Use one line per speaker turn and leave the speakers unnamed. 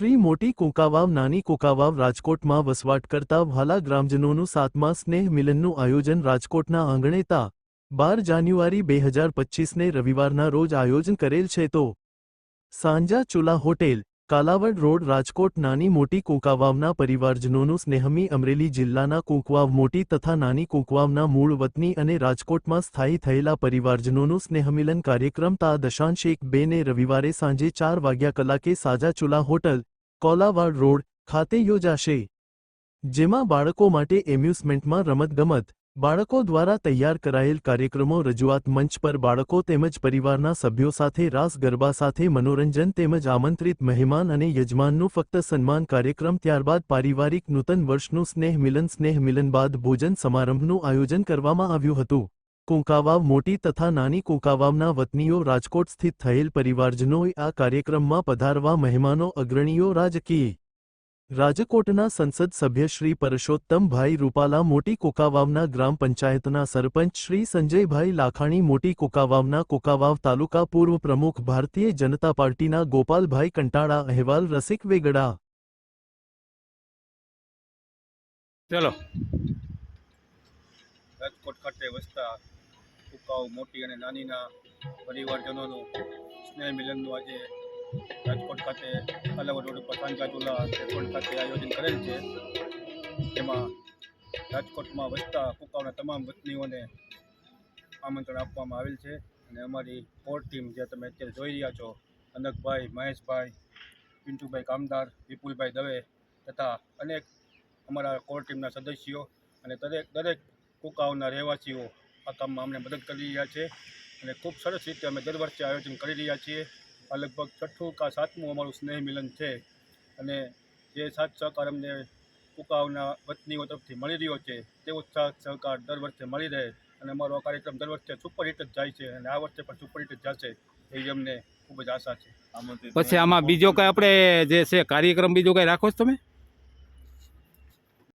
શ્રી મોટી કુંકાવાવ, નાની કુંકાવાવ રાજકોટમાં વસવાટ કરતા વહાલા ગ્રામજનોનું સાતમા સ્નેહ મિલનનું આયોજન રાજકોટના આંગણે તા બાર જાન્યુઆરી બે હજાર પચ્ચીસને રવિવારના રોજ આયોજન કરેલ છે તો સાંજા ચુલા હોટેલ, કાલાવડ રોડ, રાજકોટ નાની મોટી કુંકાવાવના પરિવારજનોનું સ્નેહમી અમરેલી જિલ્લાના કુંકવાવ મોટી તથા નાની કુંકવાવના મૂળ વતની અને રાજકોટમાં સ્થાયી થયેલા પરિવારજનોનું સ્નેહમિલન કાર્યક્રમ તા દશાંશ એક બેને રવિવારે સાંજે ચાર વાગ્યા કલાકે સાજા ચુલા હોટલ કોલાવાડ રોડ ખાતે યોજાશે. જેમાં બાળકો માટે એમ્યુઝમેન્ટમાં રમતગમત, બાળકો દ્વારા તૈયાર કરાયેલ કાર્યક્રમો રજૂઆત મંચ પર બાળકો તેમજ પરિવારના સભ્યો સાથે રાસ ગરબા સાથે મનોરંજન તેમજ આમંત્રિત મહેમાન અને યજમાનનું ફક્ત સન્માન કાર્યક્રમ ત્યારબાદ પારિવારિક નૂતન વર્ષનું સ્નેહ મિલન સ્નેહ મિલન બાદ ભોજન સમારંભનું આયોજન કરવામાં આવ્યું હતું. કુંકાવાવ મોટી તથા નાની કોંકાવાવના વતનીઓ રાજકોટ સ્થિત થયેલ પરિવારજનોએ આ કાર્યક્રમમાં પધારવા મહેમાનો અગ્રણીઓ રાજકીય રાજકોટના સંસદ સભ્ય શ્રી પરસોત્તમભાઈ રૂપાલા મોટી કોકાવાવના ગ્રામ પંચાયતના સરપંચ શ્રી સંજયભાઈ લાખાણી મોટી કોકાવાવના કોકાવાવ તાલુકા પૂર્વ પ્રમુખ ભારતીય જનતા પાર્ટીના ગોપાલભાઈ કંટાળા અહેવાલ રસિક વેગડા.
ચલો.
રાજકોટ ખાતે વસતા કુકાઓ મોટી અને નાનીના પરિવારજનોનું સ્નેહ મિલનનું આજે રાજકોટ ખાતે કાલાવડ રોડ ઉપર સાંજાચોલા રાજકોટ ખાતે આયોજન કરેલ છે. જેમાં રાજકોટમાં વસતા કુકાઓના તમામ વતનીઓને આમંત્રણ આપવામાં આવેલ છે અને અમારી કોર ટીમ જે તમે અત્યારે જોઈ રહ્યા છો અનકભાઈ મહેશભાઈ, પિન્ટુભાઈ કામદાર, વિપુલભાઈ દવે તથા અનેક અમારા કોર ટીમના સદસ્યો અને દરેક દરેક કુકાઓના રહેવાસીઓ આ કામમાં અમને મદદ કરી રહ્યા છે અને ખૂબ સરસ રીતે અમે દર વર્ષે આયોજન કરી રહ્યા છીએ. આ લગભગ છઠ્ઠું કા સાતમું અમારું સ્નેહ મિલન છે અને જે સાથ સહકાર અમને કુકાઓના વતનીઓ તરફથી મળી રહ્યો છે તેવો સાથ સહકાર દર વર્ષે મળી રહે અને અમારો આ કાર્યક્રમ દર વર્ષે સુપરહિટ જ જાય છે અને આ વર્ષે પણ સુપરહિટ જ જશે એવી અમને ખૂબ જ આશા છે.
પછી આમાં બીજો કઈ આપણે જે છે કાર્યક્રમ બીજો કઈ રાખો છો તમે?